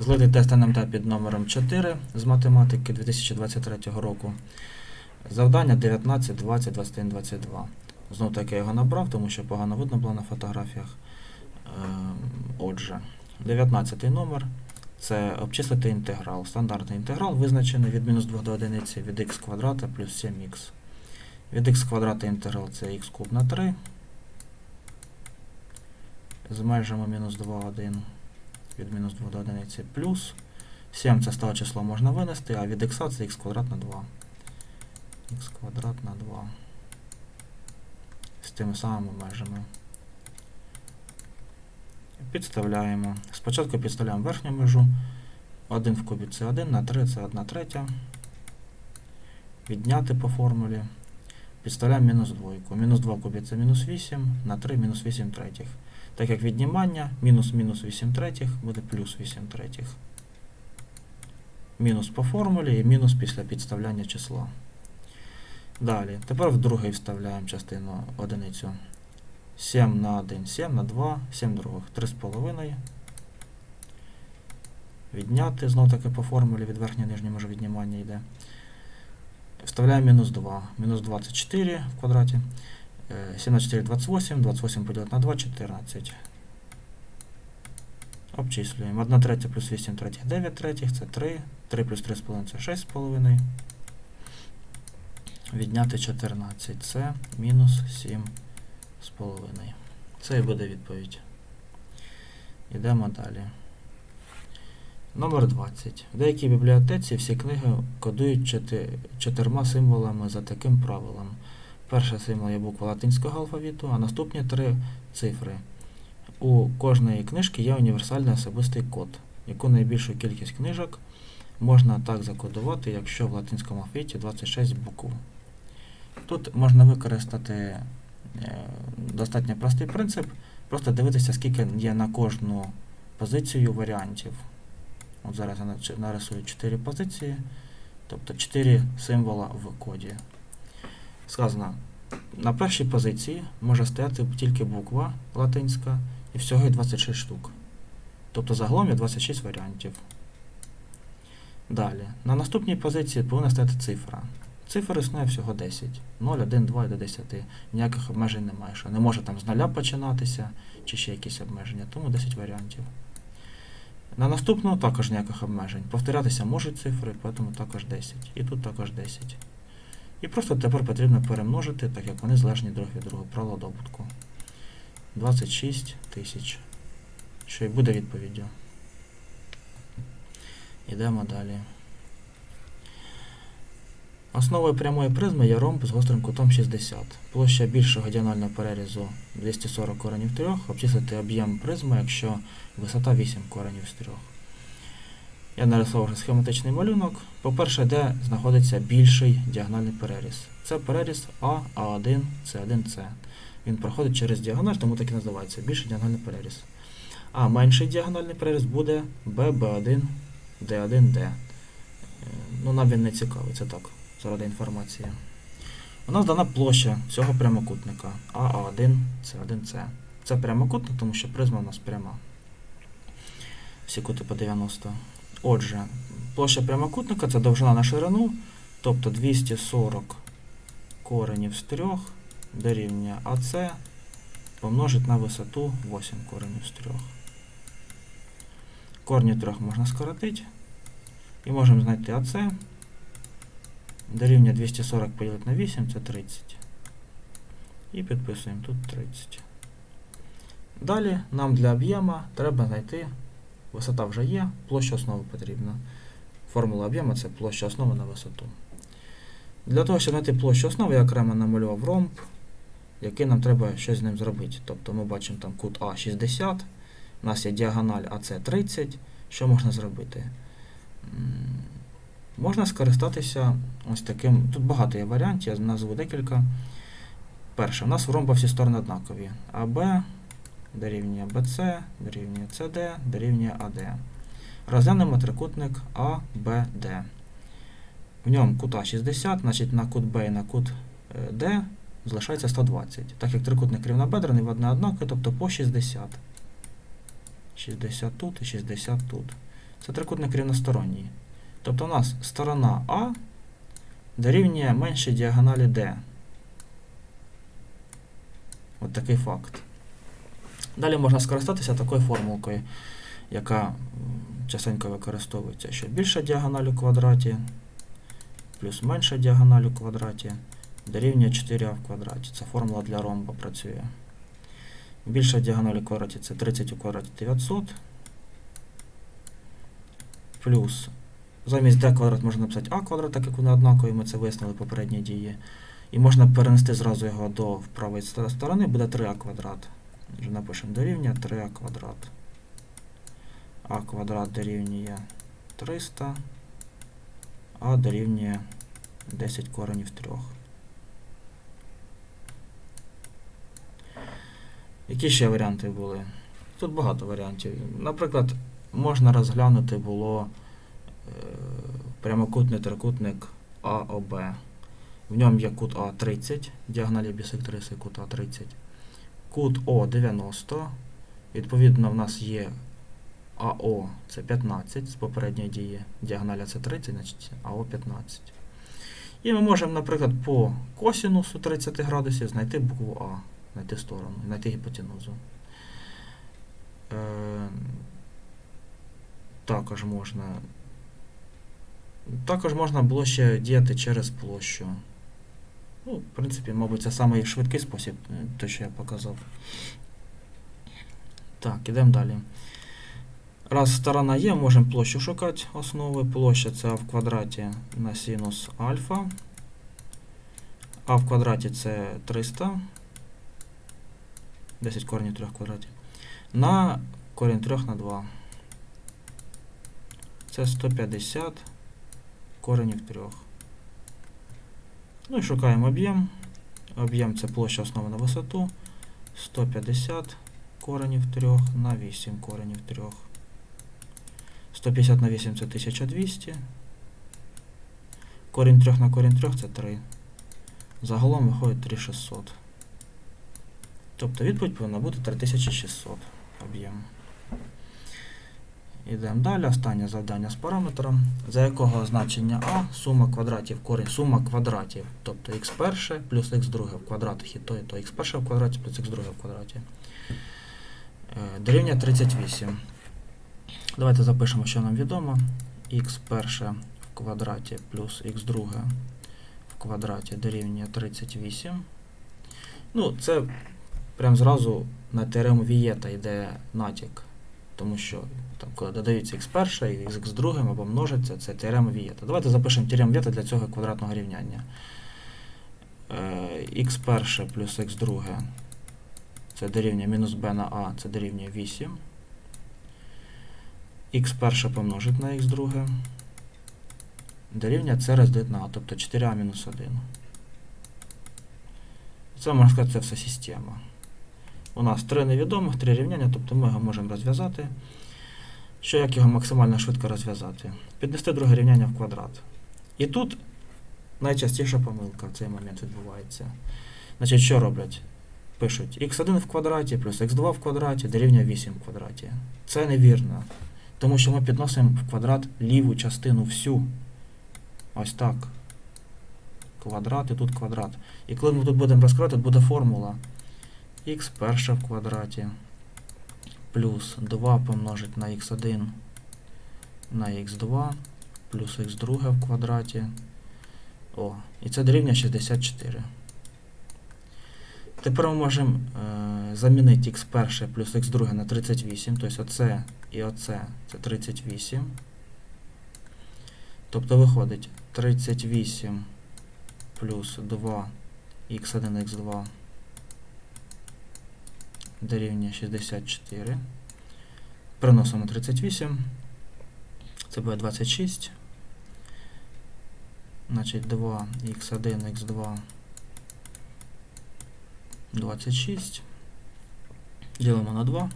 Злитий тест НМТ під номером 4 з математики 2023 року. Завдання 19, 20, 21, 22. Знов таки я його набрав, тому що погано видно було на фотографіях. Ем, Отже, 19 номер це обчислити інтеграл. Стандартний інтеграл визначений від мінус 2 до 1 від х квадрата плюс 7х. Від х квадрата інтеграл це х куб на 3. З межами мінус 2, 1 від мінус 2 до 1 плюс 7 це стало число можна винести, а від х це х квадрат на 2. х квадрат на 2. З тими самими межами. Підставляємо. Спочатку підставляємо верхню межу. 1 в кубі це 1, на 3 це 1 третя. Відняти по формулі. Підставляємо мінус двойку. Мінус 2 в кубі це мінус 8, на 3 мінус 8 третіх. Так як віднімання, мінус мінус 8 третіх буде плюс 8 третіх. Мінус по формулі і мінус після підставляння числа. Далі. Тепер в другий вставляємо частину одиницю. 7 на 1, 7 на 2, 7 других, 3,5. Відняти, знов таки по формулі від верхньої нижньої може віднімання йде. Вставляємо мінус 2. Мінус 24 в квадраті. Е, 7 на 4 28, 28 поділити на 2, 14. Обчислюємо. 1 третя плюс 8 третіх, 9 третіх, це 3. 3 плюс 3,5 це 6,5. Відняти 14, це мінус 7,5. Це і буде відповідь. Йдемо далі. Номер 20. В деякій бібліотеці всі книги кодують чотир- чотирма символами за таким правилом. Перший символ є буква латинського алфавіту, а наступні три цифри. У кожної книжки є універсальний особистий код, яку найбільшу кількість книжок можна так закодувати, якщо в латинському алфавіті 26 букв. Тут можна використати е, достатньо простий принцип, просто дивитися, скільки є на кожну позицію варіантів. От зараз я нарисую 4 позиції, тобто 4 символа в коді. Сказано, на першій позиції може стояти тільки буква латинська і всього є 26 штук. Тобто загалом є 26 варіантів. Далі. На наступній позиції повинна стояти цифра. Цифр існує всього 10. 0, 1, 2 і до 10. Ніяких обмежень немає. Що не може там з нуля починатися, чи ще якісь обмеження, тому 10 варіантів. На наступну також ніяких обмежень. Повторятися можуть цифри, тому також 10. І тут також 10. І просто тепер потрібно перемножити, так як вони залежні друг від друга. Правило добутку. 26 тисяч. Що і буде відповіддю. Йдемо далі. Основою прямої призми є ромб з гострим кутом 60. Площа більшого діагонального перерізу 240 коренів 3. Обчислити об'єм призми, якщо висота 8 коренів з 3. Я нарисував схематичний малюнок. По-перше, де знаходиться більший діагональний переріз. Це переріз А, А1, С1, С. Він проходить через діагональ, тому так і називається більший діагональний переріз. А менший діагональний переріз буде Б, Б1, Д1, Д. Е, Ну, нам він не цікавий, це так, заради інформації. У нас дана площа цього прямокутника АА1, С1, С. Це прямокутник, тому що призма у нас пряма. Всі кути по 90. Отже, площа прямокутника це довжина на ширину, тобто 240 коренів з 3 дорівнює АС помножить на висоту 8 коренів з 3. Корні 3 можна скоротити. І можемо знайти АС. Дорівнює 240 поділити на 8 це 30. І підписуємо тут 30. Далі нам для об'єма треба знайти Висота вже є, площа основи потрібна. Формула об'єму це площа основи на висоту. Для того, щоб знайти площу основи, я окремо намалював ромб, який нам треба щось з ним зробити. Тобто ми бачимо там кут А 60, у нас є діагональ АС 30. Що можна зробити? Можна скористатися ось таким. Тут багато є варіантів, я назву декілька. Перше, у нас в ромба всі сторони однакові. АБ дорівнює BC, дорівнює CD, дорівнює AD. Розглянемо трикутник ABD. В ньому кута 60, значить на кут B і на кут е, D залишається 120. Так як трикутник рівнобедрений, в одне однакове, тобто по 60. 60 тут і 60 тут. Це трикутник рівносторонній. Тобто у нас сторона А дорівнює меншій діагоналі D. От такий факт. Далі можна скористатися такою формулкою, яка частенько використовується, що більша діагональ у квадраті плюс менша діагональ у квадраті дорівнює 4а в квадраті. Це формула для ромба працює. Більша діагональ у квадраті це 30 у квадраті 900. Плюс замість d квадрат можна написати а квадрат, так як вони однакові, ми це вияснили в попередній дії. І можна перенести зразу його до правої сторони, буде 3а квадрат. Напишемо дорівнює 3а квадрат. а квадрат дорівнює 300, а дорівнює 10 коренів 3. Які ще варіанти були? Тут багато варіантів. Наприклад, можна розглянути було е, прямокутний трикутник АОБ. В ньому є кут А 30, діагоналі бісектриси кут А 30. Кут О 90. Відповідно, в нас є АО це 15 з попередньої дії. Діагоналя це 30, значить АО 15. І ми можемо, наприклад, по косінусу 30 градусів знайти букву А, знайти сторону, знайти гіпотенузу. Е, також можна. Також можна було ще діяти через площу. Ну, в принципі, мабуть, це самий швидкий спосіб, е, те, що я показав. Так, ідемо далі. Раз сторона є, можемо площу шукати основи. Площа це а в квадраті на синус альфа. А в квадраті це 300. 10 коренів 3 квадратів. На корінь 3 на 2. Це 150 коренів 3. Ну і шукаємо об'єм. Об'єм це площа основи на висоту. 150 коренів 3 на 8 коренів 3. 150 на 8 це 1200. Корінь 3 на корінь 3 це 3. Загалом виходить 3600. Тобто відповідь повинна бути 3600 об'єм. Ідемо далі. Останнє завдання з параметром, за якого значення А сума квадратів корінь, сума квадратів, тобто х1 плюс х2 в квадратах і то, і то х1 в квадраті плюс х2 в квадраті. Е, Дорівнює 38. Давайте запишемо, що нам відомо. х1 в квадраті плюс х2 в квадраті дорівнює 38. Ну, це прям зразу на теорему Вієта йде натяк. Тому що там, коли додаються x1 і x2 або множиться, це теорема Вієта. Давайте запишемо теорему Вієта для цього квадратного рівняння. Е, x1 плюс x2 це дорівнює мінус b на a, це дорівнює 8. x1 помножить на x2 дорівнює це розділити на a, тобто 4a мінус 1. Це можна сказати, це все система. У нас три невідомих, три рівняння, тобто ми його можемо розв'язати. Що як його максимально швидко розв'язати? Піднести друге рівняння в квадрат. І тут найчастіша помилка в цей момент відбувається. Значить, що роблять? Пишуть x1 в квадраті плюс x2 в квадраті дорівнює 8 в квадраті. Це невірно. Тому що ми підносимо в квадрат ліву частину всю. Ось так. Квадрат і тут квадрат. І коли ми тут будемо розкривати, буде формула х1 в квадраті плюс 2 помножить на х1 на х2 плюс х2 в квадраті. О, і це дорівнює 64. Тепер ми можемо е, замінити х1 плюс х2 на 38, тобто оце і оце це 38. Тобто виходить 38 плюс 2 х1 х2 дорівнює 64. Переносимо 38. Це буде 26. Значить 2 х1 х2 26. Ділимо на 2.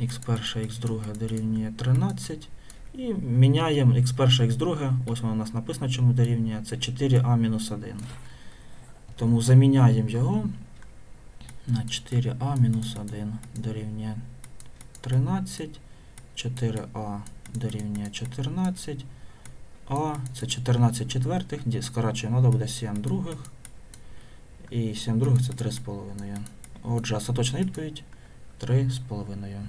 х1 х2 дорівнює 13. І міняємо x1 x2, ось воно у нас написано, чому дорівнює, це 4а мінус 1. Тому заміняємо його на 4а мінус 1 дорівнює 13, 4а дорівнює 14. А це 14 четвертих, скорачуємо, треба буде 7 других. І 7 других це 3,5. Отже, остаточна відповідь 3,5.